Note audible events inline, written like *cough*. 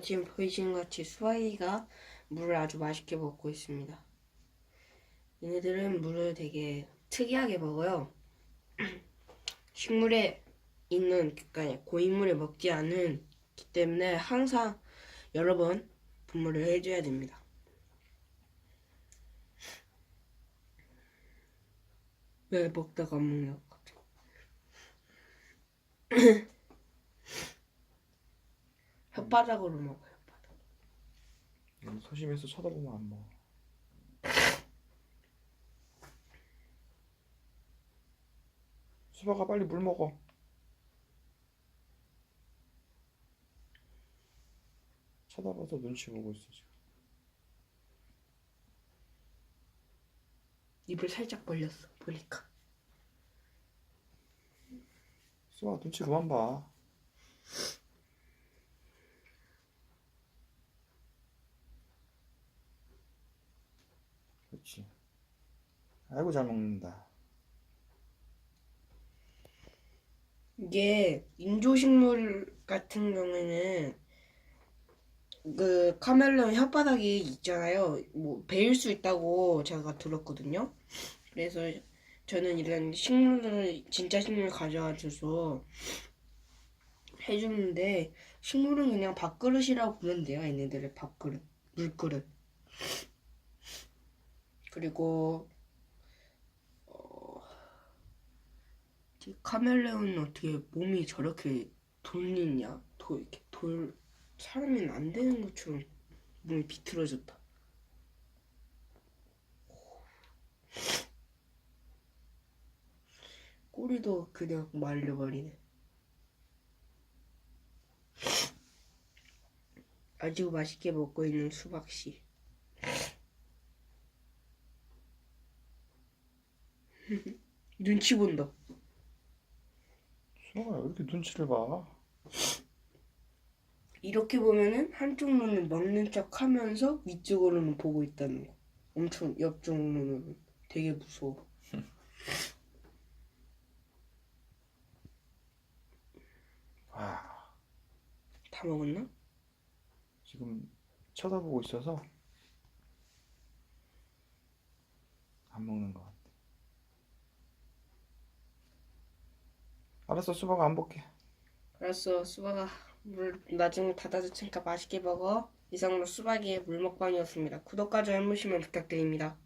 지금 보이시는 것 같이 수아이가 물을 아주 맛있게 먹고 있습니다. 얘네들은 물을 되게 특이하게 먹어요. *clears throat* 식물에 있는 그러니까 고인물을 먹지 않기 때문에 항상 여러 번 분무를 해줘야 됩니다. 왜 먹다가 안 먹냐? *clears throat* *clears throat* 혓바닥으로 먹어요. 혓바닥. 소심해서 쳐다보면 안 먹어. 수박아 빨리 물 먹어. 쳐다봐서 눈치 보고 있어 지금. 입을 살짝 벌렸어. 보니까. 수박아 눈치 그만 봐. 그렇지. 아이고 잘 먹는다. 이게 인조식물 같은 경우에는 그 카멜레온 혓바닥이 있잖아요. 뭐 베일 수 있다고 제가 들었거든요. 그래서 저는 이런 식물을 진짜 식물 가져와줘서 해주는데 식물은 그냥 밥그릇이라고 부르면 돼요. 얘네들의 밥그릇, 물그릇. 그리고 어, 이 카멜레온은 어떻게 몸이 저렇게 돌리냐? 도 이렇게 돌 사람이 안 되는 것처럼 몸이 비틀어졌다. 꼬리도 그냥 말려버리네. 아주 맛있게 먹고 있는 수박씨. *laughs* 눈치 본다. 수박아 왜 이렇게 눈치를 봐? 이렇게 보면은 한쪽 눈은 먹는 척 하면서 위쪽으로는 보고 있다는 거. 엄청 옆쪽 눈은 되게 무서워. 와 *laughs* 다 먹었나? 지금 쳐다보고 있어서 안 먹는 것 같아. 알았어 수박아 안 볼게. 알았어, 수박아. 물 나중에 닫아줄 테니까 맛있게 먹어. 이상으로 수박이의 물 먹방이었습니다. 구독과 좋아요 한 번씩만 부탁드립니다.